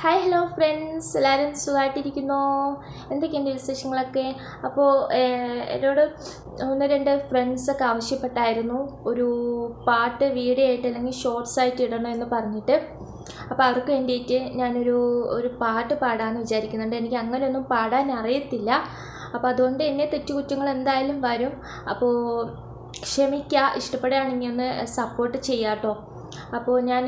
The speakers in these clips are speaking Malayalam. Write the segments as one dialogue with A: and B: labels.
A: ഹായ് ഹലോ ഫ്രണ്ട്സ് എല്ലാവരും സുഖമായിട്ടിരിക്കുന്നു എന്തൊക്കെയുണ്ട് വിശേഷങ്ങളൊക്കെ? അപ്പോൾ എന്നോട് ഒന്ന് രണ്ട് ഫ്രണ്ട്സൊക്കെ ആവശ്യപ്പെട്ടായിരുന്നു ഒരു പാട്ട് വീഡിയോ ആയിട്ട് അല്ലെങ്കിൽ ഷോർട്സ് ആയിട്ട് ഇടണം എന്ന് പറഞ്ഞിട്ട്. അപ്പോൾ അവർക്ക് വേണ്ടിയിട്ട് ഞാനൊരു ഒരു പാട്ട് പാടാമെന്ന് വിചാരിക്കുന്നുണ്ട്. എനിക്ക് അങ്ങനെയൊന്നും പാടാൻ അറിയത്തില്ല. അപ്പോൾ അതുകൊണ്ട് എന്നെ തെറ്റുകുറ്റങ്ങൾ എന്തായാലും വരും. അപ്പോൾ ക്ഷമിക്കുക ഇഷ്ടപ്പെടുകയാണെങ്കിൽ ഒന്ന് സപ്പോർട്ട് ചെയ്യാം കേട്ടോ അപ്പോൾ ഞാൻ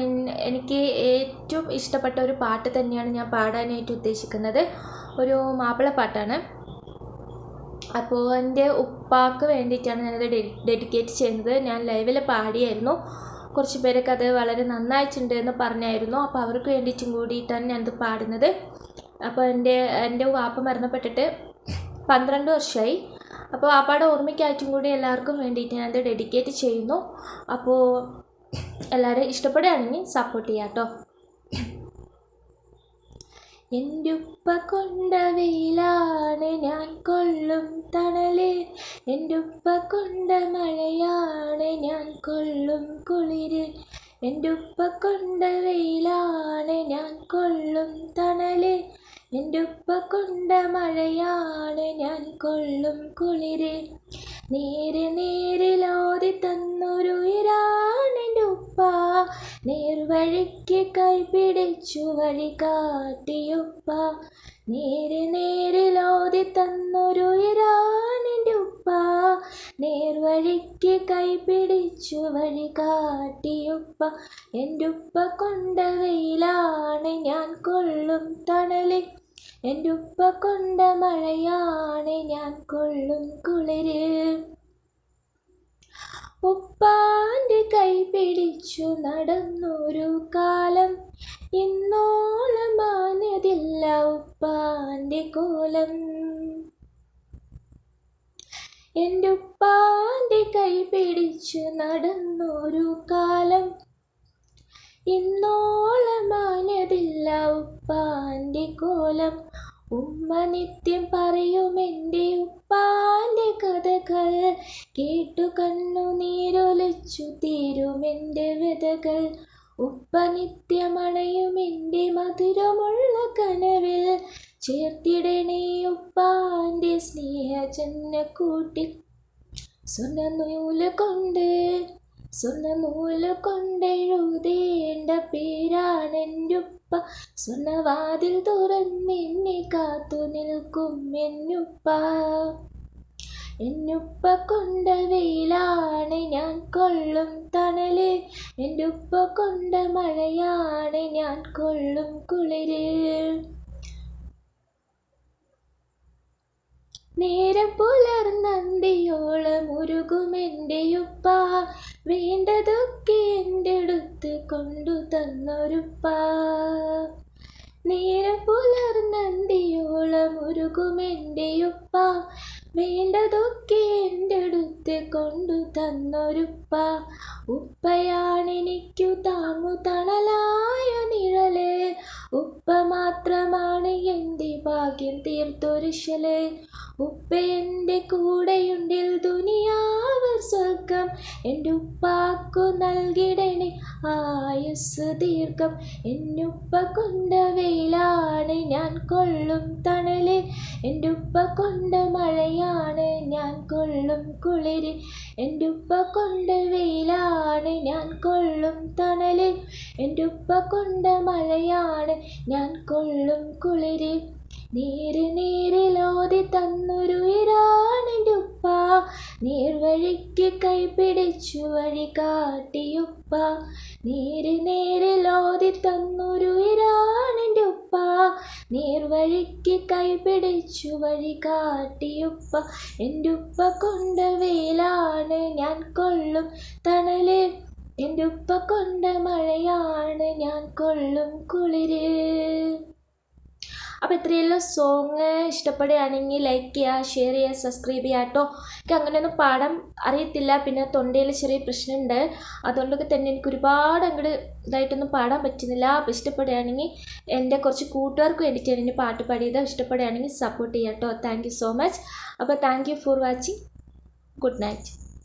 A: എനിക്ക് ഏറ്റവും ഇഷ്ടപ്പെട്ട ഒരു പാട്ട് തന്നെയാണ് ഞാൻ പാടാനായിട്ട് ഉദ്ദേശിക്കുന്നത്. ഒരു മാപ്പിളപ്പാട്ടാണ് അപ്പോൾ എന്റെ ഉപ്പാക്ക് വേണ്ടിയിട്ടാണ് ഞാനത് ഡെഡിക്കേറ്റ് ചെയ്യുന്നത്. ഞാൻ ലൈവിൽ പാടിയായിരുന്നു. കുറച്ച് പേരൊക്കെ അത് വളരെ നന്നായിട്ടുണ്ട് എന്ന് പറഞ്ഞായിരുന്നു. അപ്പോൾ അവർക്ക് വേണ്ടിയിട്ടും കൂടിയിട്ടാണ് ഞാനത് പാടുന്നത്. അപ്പോൾ എന്റെ എന്റെ വാപ്പ മരണപ്പെട്ടിട്ട് പന്ത്രണ്ട് വർഷമായി അപ്പോൾ ആ പാട ഓർമ്മയ്ക്കായിട്ടും കൂടി എല്ലാവർക്കും വേണ്ടിയിട്ട് ഞാനത് ഡെഡിക്കേറ്റ് ചെയ്യുന്നു. അപ്പോൾ എല്ലാവരും ഇഷ്ടപ്പെടുകയാണെങ്കിൽ സപ്പോർട്ട് ചെയ്യാം എന്റെ ഉപ്പ കൊണ്ട വെയിലാണ് ഞാൻ കൊള്ളും തണൽ. എന്റെ ഉപ്പ കൊണ്ട മഴയാണ് ഞാൻ കൊള്ളും കുളിര്. എന്റെ ഉപ്പ കൊണ്ട വെയിലാണ് ഞാൻ കൊള്ളും തണൽ. എന്റെ ഉപ്പ കൊണ്ട മഴയാണ് ഞാൻ കൊള്ളും കുളിര്. നേരെ നേരിലോതി നേർവഴിക്ക് കൈപിടിച്ചു വഴി കാട്ടിയുപ്പ നേരെ നേരിലോതി തന്നൊരു ഇരാണെന്റെ ഉപ്പ. നേർവഴിക്ക് കൈപിടിച്ചു വഴി കാട്ടിയുപ്പ എന്റെ ഉപ്പ കൊണ്ട വെയിലാണ് ഞാൻ കൊള്ളും തണൽ എന്റെ ഉപ്പ കൊണ്ട മഴയാണ് ഞാൻ കൊള്ളും കുളിര് ഉപ്പാന്റെ കൈ പിടിച്ചു നടന്നൊരു കാലം. ഇന്നോളം മാഞ്ഞതില്ല ഉപ്പാന്റെ കോലം. എന്റെ ഉപ്പാന്റെ കൈ പിടിച്ചു നടന്നൊരു കാലം. ഇന്നോളം മാഞ്ഞതില്ല ഉപ്പാന്റെ കോലം. ഉമ്മ നിത്യം പറയുമെന്റെ ഉപ്പാന്റെ കഥകൾ. കേട്ടു കണ്ണു നീരൊലിച്ചു തീരുമെന്റെ വ്യതകൾ. ഉപ്പ നിത്യമണയുമെന്റെ മധുരമുള്ള കനവിൽ. ചേർത്തിടണേ ഉപ്പാന്റെ സ്നേഹജന്ന കൂട്ടി സ്വർണ നൂൽ കൊണ്ട് സ്വർണനൂൽ കൊണ്ടെഴുതേണ്ട പേരാണെന്നുപ്പ. സ്വർണവാതിൽ തുറന്നെന്നെ കാത്തു നിൽക്കും എന്നുപ്പ. എന്നുപ്പ കൊണ്ട വെയിലാണ് ഞാൻ കൊള്ളും തണൽ. എന്റെ കൊണ്ട മഴയാണ് ഞാൻ കൊള്ളും കുളിര്. നേരം പുലർന്നന്തിയോളം ഉരുകുമെന്റെ ഉപ്പ. വേണ്ടതൊക്കെ എന്റെ അടുത്ത് കൊണ്ടു തന്നൊരുപ്പ. നേരം പുലർന്നന്തിയോളം ഉരുകുമെന്റെ ഉപ്പ. വേണ്ടതൊക്കെ എന്റെ അടുത്ത് കൊണ്ടു തന്നൊരുപ്പ. ഉപ്പയാണെനിക്കു താങ്ങു തണലായ നിഴൽ. ഉപ്പ മാത്രമാണ് എന്റെ ഭാഗ്യം തീർത്തൊരിശൽ. ഉപ്പ എന്റെ കൂടെയുണ്ടിൽ ദുനിയാവ് സ്വർഗം. എന്റെ ഉപ്പാക്കു നൽകിടണേ ആയുസ് ദീർഘം. എന്നുപ്പ കൊണ്ട വെയിലാണ് ഞാൻ കൊള്ളും തണൽ. എന്റെ ഉപ്പ കൊണ്ട മഴയാണ് ഞാൻ കൊള്ളും കുളിര്. എന്റെ ഉപ്പ കൊണ്ട വെയിലാണ് ഞാൻ കൊള്ളും തണൽ. എന്റെ ഉപ്പ കൊണ്ട മഴയാണ് ഞാൻ കൊള്ളും കുളിര്. നേര് നേരിലോതി തന്നൊരു ഇരാണെന്റെ ഉപ്പ നേർവഴിക്ക് കൈപിടിച്ചു വഴി കാട്ടിയുപ്പ. നേര് നേരിലോതി തന്നൊരു ഇരാണെന്റെ ഉപ്പ നേർവഴിക്ക് കൈപിടിച്ചു വഴി കാട്ടിയുപ്പ. എന്റെ ഉപ്പ കൊണ്ട വെയിലാണ് ഞാൻ കൊള്ളും തണൽ. എന്റെ ഉപ്പ കൊണ്ട മഴയാണ് ഞാൻ കൊള്ളും കുളിര്. അപ്പോൾ എത്രയെല്ലാം സോങ് ഇഷ്ടപ്പെടുകയാണെങ്കിൽ ലൈക്ക് ചെയ്യുക ഷെയർ ചെയ്യുക സബ്സ്ക്രൈബ് ചെയ്യുക കേട്ടോ. എനിക്ക് അങ്ങനെയൊന്നും പാടാൻ അറിയത്തില്ല. പിന്നെ തൊണ്ടയിൽ ചെറിയ പ്രശ്നമുണ്ട്. അതുകൊണ്ടൊക്കെ തന്നെ എനിക്ക് ഒരുപാട് അങ്ങോട്ട് ഇതായിട്ടൊന്നും പാടാൻ പറ്റുന്നില്ല. അപ്പോൾ ഇഷ്ടപ്പെടുകയാണെങ്കിൽ എന്റെ കുറച്ച് കൂട്ടുകാർക്ക് വേണ്ടിയിട്ടാണ് എന്റെ പാട്ട് പാടിയത് ഇഷ്ടപ്പെടുകയാണെങ്കിൽ സപ്പോർട്ട് ചെയ്യാം കേട്ടോ. താങ്ക് സോ മച്ച് അപ്പോൾ thank for watching good night